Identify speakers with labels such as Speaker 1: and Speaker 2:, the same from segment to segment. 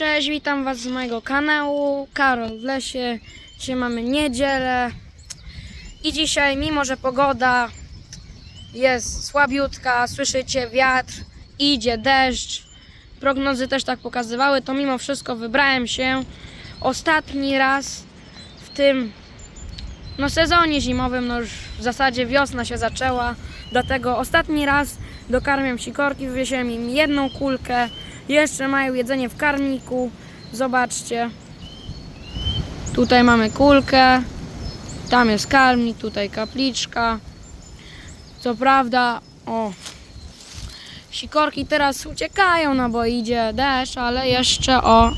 Speaker 1: Cześć, witam Was z mojego kanału. Karol w lesie. Dzisiaj mamy niedzielę. I dzisiaj, mimo że pogoda jest słabiutka, słyszycie wiatr, idzie deszcz, prognozy też tak pokazywały, to mimo wszystko wybrałem się ostatni raz w tym no, sezonie zimowym. No już w zasadzie wiosna się zaczęła, dlatego ostatni raz dokarmiam sikorki, wywiesiłem im jedną kulkę. Jeszcze mają jedzenie w karmniku. Zobaczcie. Tutaj mamy kulkę. Tam jest karmnik, tutaj kapliczka. Co prawda, o. Sikorki teraz uciekają, no bo idzie deszcz, ale jeszcze o.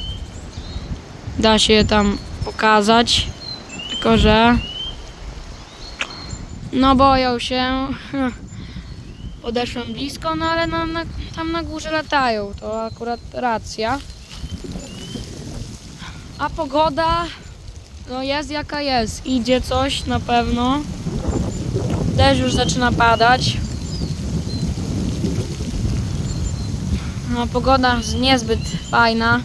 Speaker 1: Da się je tam pokazać. Tylko że. No boją się. Podeszłem blisko, no ale na, na, tam na górze latają, to akurat racja. A pogoda, no jest jaka jest. Idzie coś na pewno. Deszcz już zaczyna padać. No pogoda niezbyt fajna.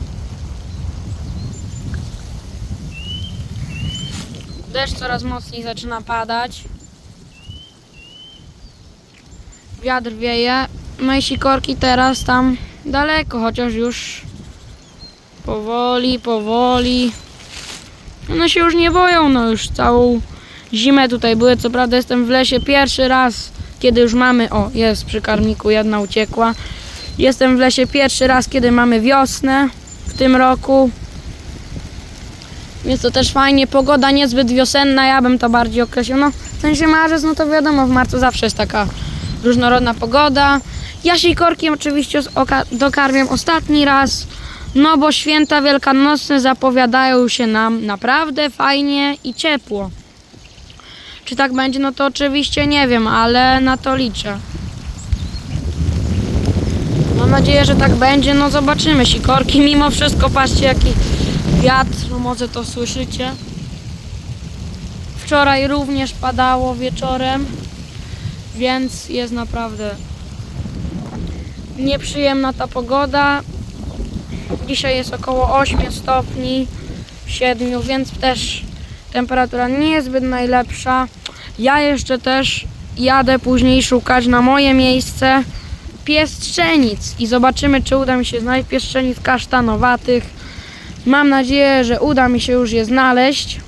Speaker 1: Deszcz coraz mocniej zaczyna padać. Wiatr wieje. No sikorki teraz tam daleko, chociaż już powoli, powoli. One się już nie boją, no już całą zimę tutaj były. Co prawda jestem w lesie pierwszy raz, kiedy już mamy, o jest przy karmniku, jedna uciekła. Jestem w lesie pierwszy raz, kiedy mamy wiosnę w tym roku. Więc to też fajnie, pogoda niezbyt wiosenna, ja bym to bardziej określił. No w sensie marzec, no to wiadomo, w marcu zawsze jest taka różnorodna pogoda. Ja sikorki oczywiście z oka- dokarmiam ostatni raz, no bo święta wielkanocne zapowiadają się nam naprawdę fajnie i ciepło. Czy tak będzie, no to oczywiście nie wiem, ale na to liczę. Mam nadzieję, że tak będzie, no zobaczymy. Sikorki mimo wszystko, patrzcie jaki wiatr, no może to słyszycie. Wczoraj również padało wieczorem więc jest naprawdę nieprzyjemna ta pogoda. Dzisiaj jest około 8 stopni, 7, więc też temperatura nie jest zbyt najlepsza. Ja jeszcze też jadę później szukać na moje miejsce piestrzenic i zobaczymy, czy uda mi się znaleźć piestrzenic kasztanowatych. Mam nadzieję, że uda mi się już je znaleźć.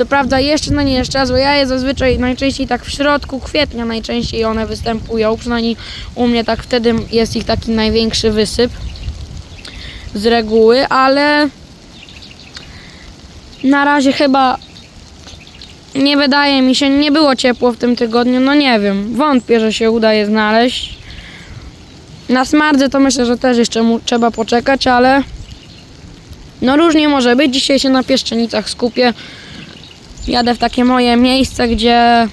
Speaker 1: Co prawda jeszcze na nie jest czas, bo ja je zazwyczaj najczęściej tak w środku kwietnia najczęściej one występują, przynajmniej u mnie tak wtedy jest ich taki największy wysyp z reguły, ale na razie chyba nie wydaje mi się, nie było ciepło w tym tygodniu, no nie wiem, wątpię, że się uda je znaleźć. Na smardze to myślę, że też jeszcze mu trzeba poczekać, ale no różnie może być. Dzisiaj się na pieszczenicach skupię jadę w takie moje miejsce, gdzie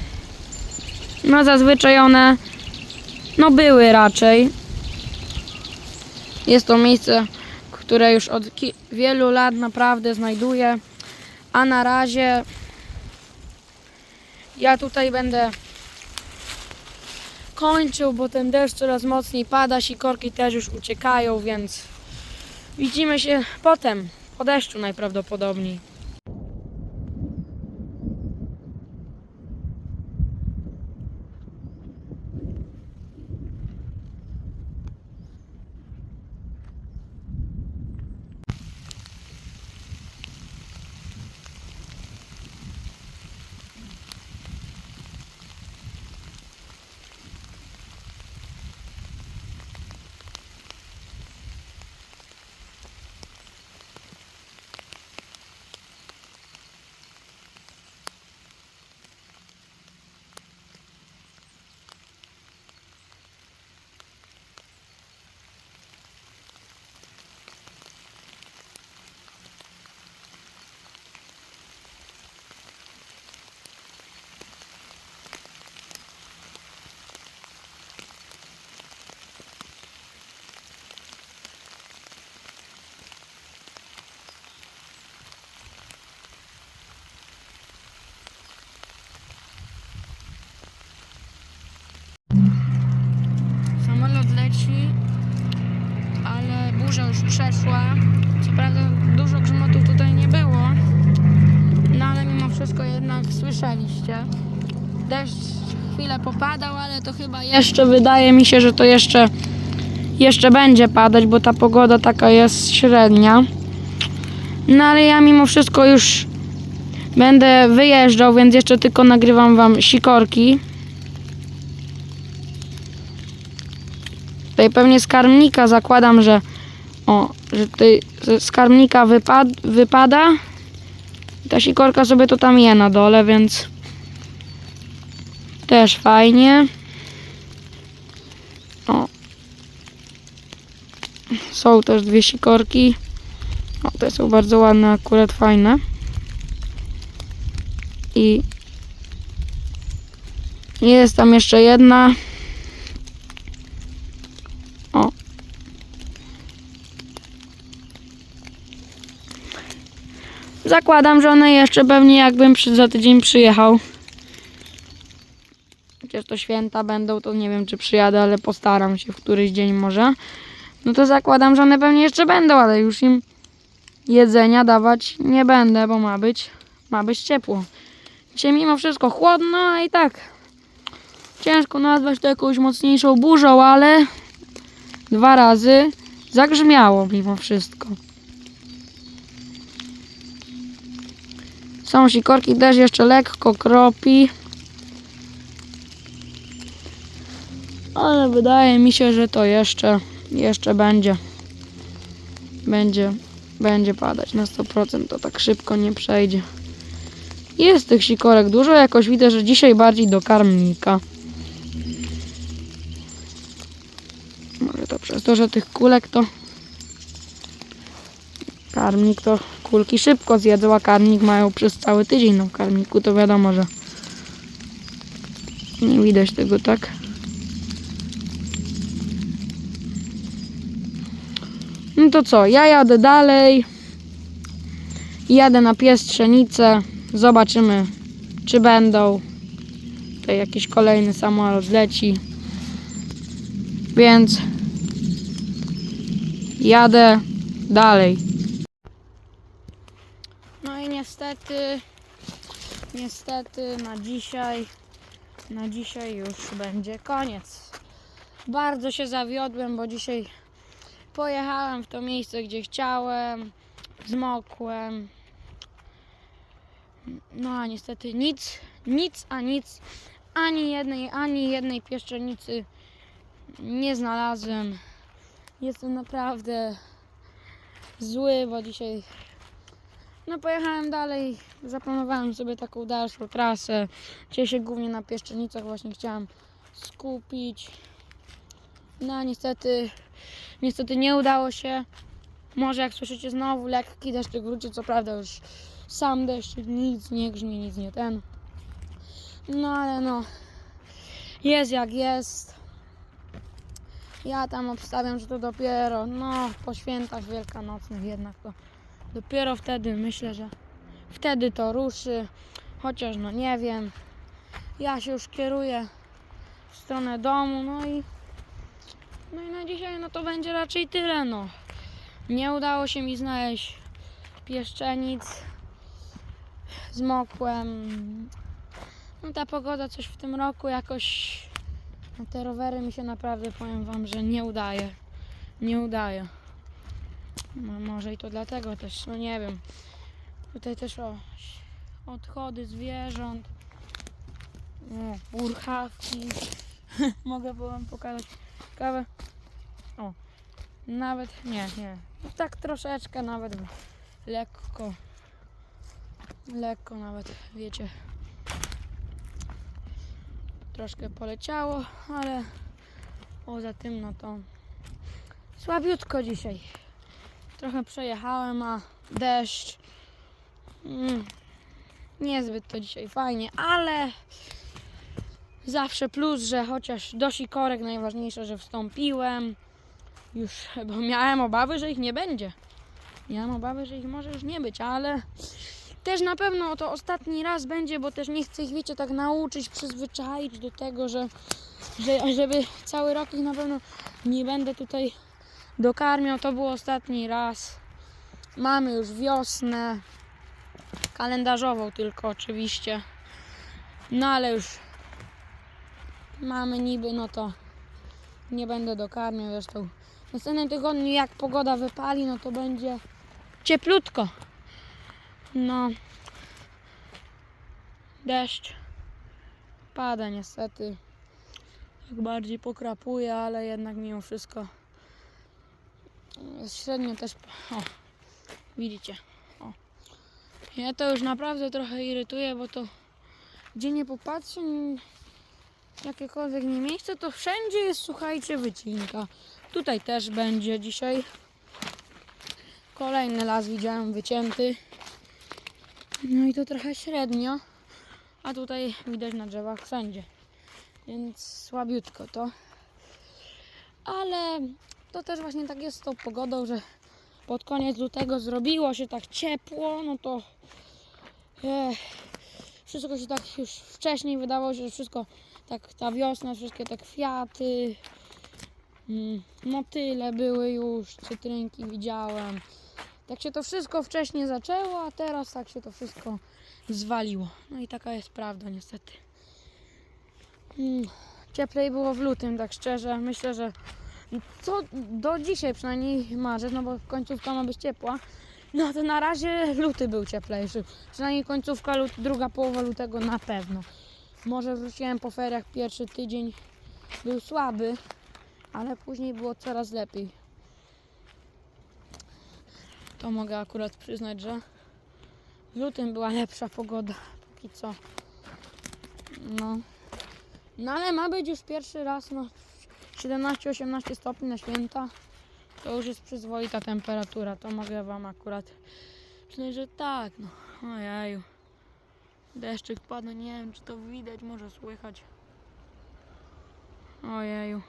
Speaker 1: no zazwyczaj one no były raczej. Jest to miejsce, które już od wielu lat naprawdę znajduję, a na razie ja tutaj będę kończył, bo ten deszcz coraz mocniej pada, sikorki też już uciekają, więc widzimy się potem, po deszczu najprawdopodobniej. Samolot leci, ale burza już przeszła. Co prawda dużo grzmotów tutaj nie było, no ale mimo wszystko jednak słyszeliście. Deszcz chwilę popadał, ale to chyba jeszcze wydaje mi się, że to jeszcze, jeszcze będzie padać, bo ta pogoda taka jest średnia. No ale ja mimo wszystko już będę wyjeżdżał, więc jeszcze tylko nagrywam wam sikorki. Tutaj pewnie z karmnika zakładam, że o, że tutaj z- z karmnika wypad, wypada. Ta sikorka sobie to tam je na dole, więc też fajnie. O. Są też dwie sikorki. O, te są bardzo ładne, akurat fajne. I jest tam jeszcze jedna. O. Zakładam, że one jeszcze pewnie jakbym przy, za tydzień przyjechał. Chociaż to święta będą, to nie wiem czy przyjadę, ale postaram się w któryś dzień może. No to zakładam, że one pewnie jeszcze będą, ale już im jedzenia dawać nie będę, bo ma być, ma być ciepło. Dzisiaj mimo wszystko chłodno, a i tak ciężko nazwać to jakąś mocniejszą burzą, ale dwa razy zagrzmiało mimo wszystko. Są sikorki, też jeszcze lekko kropi. Ale wydaje mi się, że to jeszcze, jeszcze będzie. Będzie, będzie padać na 100%, to tak szybko nie przejdzie. Jest tych sikorek dużo, jakoś widzę, że dzisiaj bardziej do karmnika. Może to przez to, że tych kulek to karmnik to kulki szybko zjedzą, a karmnik mają przez cały tydzień na karmniku, to wiadomo, że nie widać tego tak. No to co, ja jadę dalej. Jadę na piestrzenicę. Zobaczymy, czy będą. Tutaj jakiś kolejny samolot leci. Więc jadę dalej. No i niestety, niestety na dzisiaj, na dzisiaj już będzie koniec. Bardzo się zawiodłem, bo dzisiaj pojechałem w to miejsce, gdzie chciałem, zmokłem. No a niestety nic, nic a nic, ani jednej, ani jednej pieszczenicy nie znalazłem. Jestem naprawdę zły, bo dzisiaj no pojechałem dalej, zaplanowałem sobie taką dalszą trasę. Dzisiaj się głównie na pieszczenicach właśnie chciałem skupić. No niestety, niestety nie udało się. Może jak słyszycie znowu lekki deszczyk wróci, co prawda już sam deszczyk, nic nie grzmi, nic nie ten. No ale no, jest jak jest. Ja tam obstawiam, że to dopiero, no po świętach wielkanocnych jednak to dopiero wtedy myślę, że wtedy to ruszy. Chociaż no nie wiem. Ja się już kieruję w stronę domu, no i no i na dzisiaj no to będzie raczej tyle no. Nie udało się mi znaleźć pieszczenic. Zmokłem. No ta pogoda coś w tym roku jakoś na te rowery mi się naprawdę powiem wam, że nie udaje. Nie udaje. No, może i to dlatego też, no nie wiem. Tutaj też o odchody zwierząt. O, urchawki. Mogę wam pokazać kawę. O, nawet nie, nie. Tak troszeczkę nawet lekko. Lekko nawet, wiecie. Troszkę poleciało, ale poza tym no to słabiutko dzisiaj. Trochę przejechałem, a deszcz. Mm, niezbyt to dzisiaj fajnie, ale zawsze plus, że chociaż do sikorek najważniejsze, że wstąpiłem. Już, bo miałem obawy, że ich nie będzie. Miałem obawy, że ich może już nie być, ale też na pewno to ostatni raz będzie, bo też nie chcę ich, wiecie, tak nauczyć, przyzwyczaić do tego, że, że żeby cały rok ich na pewno nie będę tutaj dokarmiał. To był ostatni raz. Mamy już wiosnę. Kalendarzową tylko oczywiście. No ale już mamy niby, no to nie będę dokarmiał zresztą. W następnym tygodniu jak pogoda wypali, no to będzie cieplutko. No. Deszcz. Pada niestety. Tak bardziej pokrapuje, ale jednak mimo wszystko średnio też. O, widzicie. O. Ja to już naprawdę trochę irytuje, bo to gdzie nie popatrzę, jakiekolwiek nie miejsce, to wszędzie jest, słuchajcie, wycinka. Tutaj też będzie dzisiaj. Kolejny las widziałem wycięty. No i to trochę średnio. A tutaj widać na drzewach wszędzie. Więc słabiutko to. Ale to też właśnie tak jest z tą pogodą, że pod koniec lutego zrobiło się tak ciepło, no to e, wszystko się tak już wcześniej wydawało się, że wszystko tak ta wiosna, wszystkie te kwiaty, mm, motyle były już, cytrynki widziałem. Tak się to wszystko wcześniej zaczęło, a teraz tak się to wszystko zwaliło. No i taka jest prawda niestety. Mm, Cieplej było w lutym, tak szczerze. Myślę, że co do dzisiaj przynajmniej marzec, no bo końcówka ma być ciepła. No to na razie luty był cieplejszy. Przynajmniej końcówka, lut, druga połowa lutego na pewno. Może wróciłem po feriach, pierwszy tydzień był słaby, ale później było coraz lepiej. To mogę akurat przyznać, że w lutym była lepsza pogoda, póki co. No. No ale ma być już pierwszy raz, no 17-18 stopni na święta. To już jest przyzwoita temperatura, to mogę Wam akurat przyznać, że tak, no. Ojeju. Deszczyk pada, nie wiem czy to widać, może słychać. Ojeju.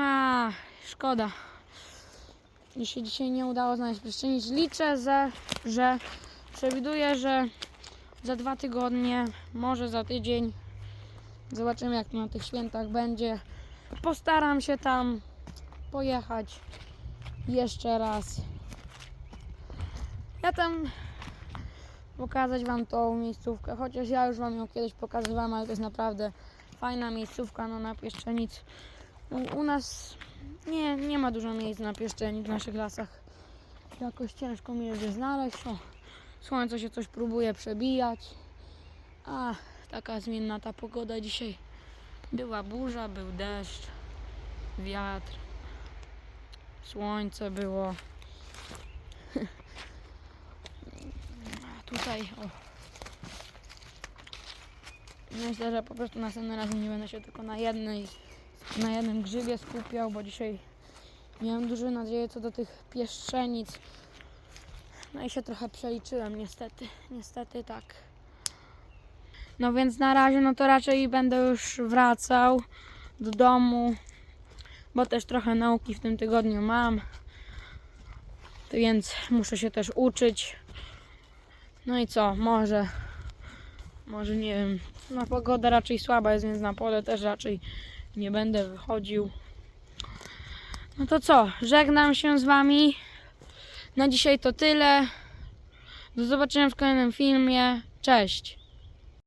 Speaker 1: A, szkoda. Mi się dzisiaj nie udało znaleźć pryszczynic. Liczę, że, że przewiduję, że za dwa tygodnie, może za tydzień. Zobaczymy jak na tych świętach będzie. Postaram się tam pojechać jeszcze raz. Ja tam pokazać Wam tą miejscówkę, chociaż ja już Wam ją kiedyś pokazywałam, ale to jest naprawdę fajna miejscówka no, na Pieszczenic. U, nas nie, nie ma dużo miejsc na Pieszczenic w naszych lasach. Jakoś ciężko mi jest je znaleźć. O, słońce się coś próbuje przebijać. A, taka zmienna ta pogoda dzisiaj. Była burza, był deszcz, wiatr, słońce było. Tutaj, o. Myślę, że po prostu następnym razem nie będę się tylko na jednej, na jednym grzybie skupiał, bo dzisiaj miałem duże nadzieje co do tych pieszczenic. No i się trochę przeliczyłem, niestety, niestety tak. No więc na razie, no to raczej będę już wracał do domu, bo też trochę nauki w tym tygodniu mam. Więc muszę się też uczyć. No i co, może, może nie wiem, no pogoda raczej słaba jest, więc na pole też raczej nie będę wychodził. No to co, żegnam się z Wami. Na dzisiaj to tyle. Do zobaczenia w kolejnym filmie. Cześć.